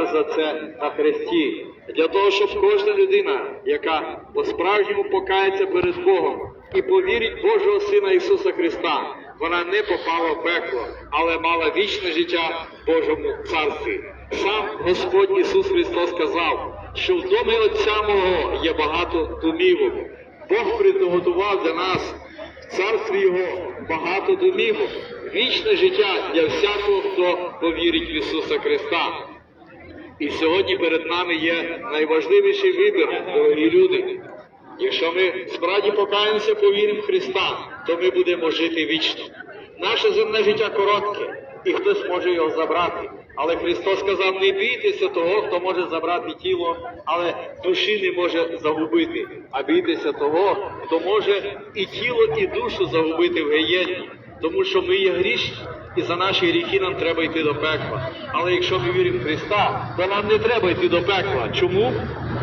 помер за це на хресті. Для того, щоб кожна людина, яка по-справжньому покається перед Богом і повірить Божого Сина Ісуса Христа, вона не попала в пекло, але мала вічне життя в Божому царстві. Сам Господь Ісус Христос сказав, що в домі Отця мого є багато домівок. Бог приготував для нас в царстві Його багато домівок, вічне життя для всякого, хто повірить в Ісуса Христа. І сьогодні перед нами є найважливіший вибір, дорогі люди. Якщо ми справді покаємося, повіримо в Христа, то ми будемо жити вічно. Наше земне життя коротке, і хтось може його забрати. Але Христос сказав, не бійтеся того, хто може забрати тіло, але душі не може загубити, а бійтеся того, хто може і тіло, і душу загубити в геєнні. Тому що ми є грішні, і за наші гріхи нам треба йти до пекла. Але якщо ми віримо в Христа, то нам не треба йти до пекла. Чому?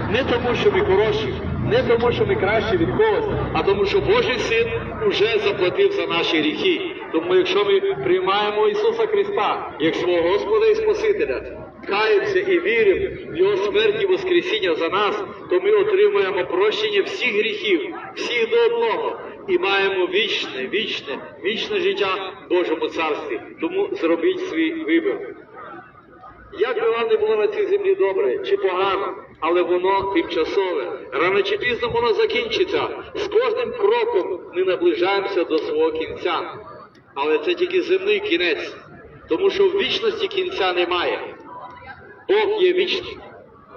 Не тому, що ми хороші, не тому, що ми кращі від когось, а тому, що Божий син уже заплатив за наші гріхи. Тому, якщо ми приймаємо Ісуса Христа як свого Господа і Спасителя, каємося і віримо в Його смерть і Воскресіння за нас, то ми отримуємо прощення всіх гріхів, всіх до одного, і маємо вічне, вічне, вічне життя Божому царстві. Тому зробіть свій вибір. Як би вам не було на цій землі добре чи погано, але воно тимчасове. Рано чи пізно воно закінчиться. З кожним кроком ми наближаємося до свого кінця. Але це тільки земний кінець, тому що в вічності кінця немає. Бог є вічний,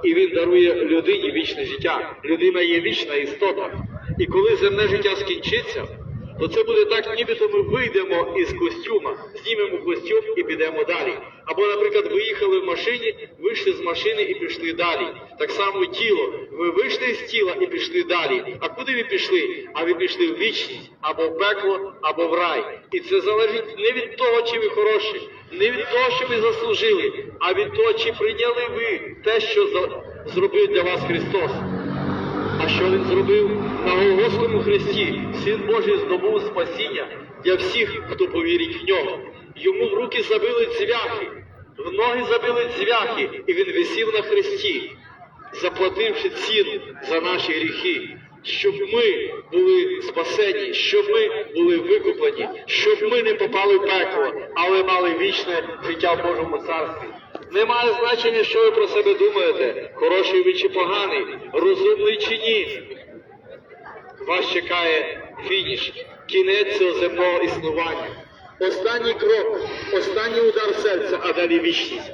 і Він дарує людині вічне життя. Людина є вічна істота. І коли земне життя скінчиться, то це буде так, нібито ми вийдемо із костюма, знімемо костюм і підемо далі. Або, наприклад, ви їхали в машині, вийшли з машини і пішли далі. Так само тіло. Ви вийшли з тіла і пішли далі. А куди ви пішли? А ви пішли в вічність, або в пекло, або в рай. І це залежить не від того, чи ви хороші, не від того, що ви заслужили, а від того, чи прийняли ви те, що зробив для вас Христос. А що він зробив на Голгофському хресті? Син Божий здобув спасіння для всіх, хто повірить в нього. Йому в руки забили цвяхи, в ноги забили цвяхи, і він висів на хресті, заплативши ціну за наші гріхи, щоб ми були спасені, щоб ми були викуплені, щоб ми не попали в пекло, але мали вічне життя в Божому царстві. Немає значення, що ви про себе думаєте, хороший ви чи поганий, розумний чи ні. Вас чекає фініш, кінець цього земного існування. Останній крок, останній удар серця, а далі вічність.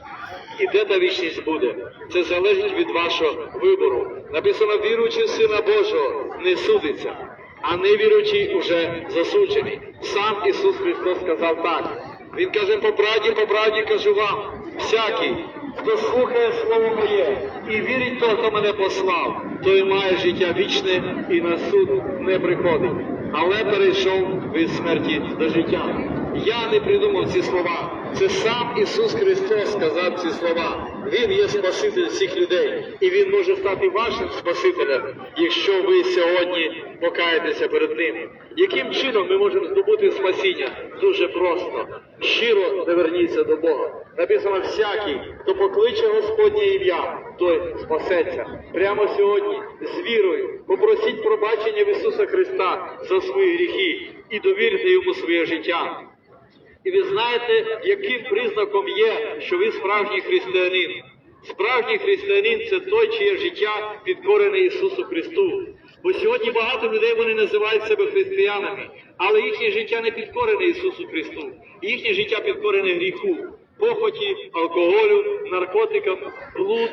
І де та вічність буде? Це залежить від вашого вибору. Написано, віруючи в Сина Божого не судиться, а невіруючий уже засуджений. Сам Ісус Христос сказав так. Він каже, по правді, по правді кажу вам, всякий, хто слухає Слово моє і вірить того, хто мене послав, той має життя вічне і на суд не приходить, але перейшов від смерті до життя. Я не придумав ці слова. Це сам Ісус Христос сказав ці слова. Він є Спаситель всіх людей, і Він може стати вашим Спасителем, якщо ви сьогодні покаєтеся перед Ним. Яким чином ми можемо здобути спасіння? Дуже просто. Щиро наверніться до Бога. Написано, всякий, хто покличе Господнє ім'я, той спасеться. Прямо сьогодні з вірою попросіть пробачення в Ісуса Христа за свої гріхи і довірте йому своє життя. І ви знаєте, яким признаком є, що ви справжній християнин. Справжній християнин це той, чиє життя підкорене Ісусу Христу. Бо сьогодні багато людей вони називають себе християнами, але їхнє життя не підкорене Ісусу Христу. Їхнє життя підкорене гріху, похоті, алкоголю, наркотикам, блуд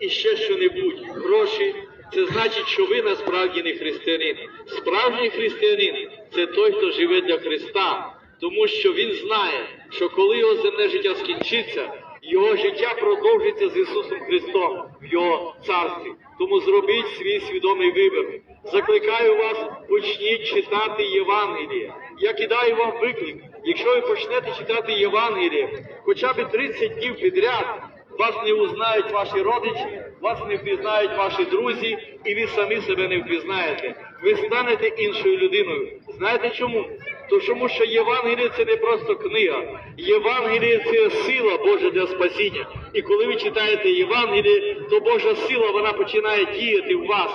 і ще що-небудь, гроші. Це значить, що ви насправді не християнин. Справжній християнин це той, хто живе для Христа, тому що він знає, що коли його земне життя скінчиться, його життя продовжиться з Ісусом Христом в Його царстві. Тому зробіть свій свідомий вибір. Закликаю вас, почніть читати Євангеліє. Я кидаю вам виклик. Якщо ви почнете читати Євангеліє, хоча б 30 днів підряд, вас не узнають ваші родичі, вас не впізнають ваші друзі, і ви самі себе не впізнаєте. Ви станете іншою людиною. Знаєте чому? То тому що Євангеліє це не просто книга. Євангеліє це сила Божа для спасіння. І коли ви читаєте Євангеліє, то Божа сила вона починає діяти в вас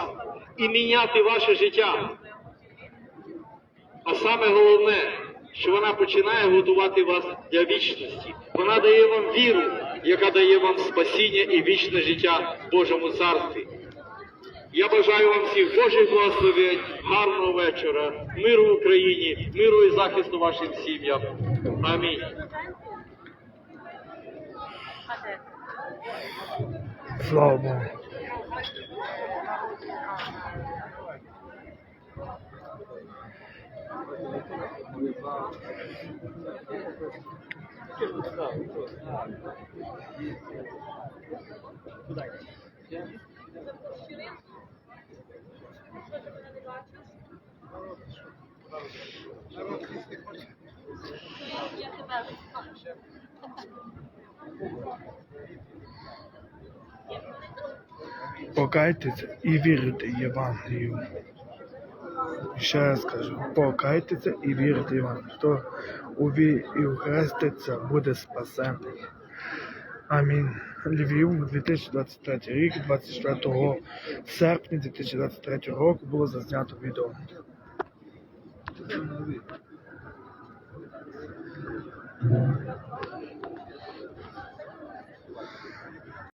і міняти ваше життя. А саме головне, що вона починає готувати вас для вічності. Вона дає вам віру, яка дає вам спасіння і вічне життя в Божому царстві. Я бажаю вам всіх Божих благословень, гарного вечора, миру в Україні, миру і захисту вашим сім'ям. Амінь. Слава Богу. Покайтеся і вірите Євангелію. Ще раз кажу, покайтеся і вірите Євангелію. Хто уві і ухреститься, буде спасений. Амінь. Львів, 2023 рік, 24 серпня 2023 року було зазнято відео.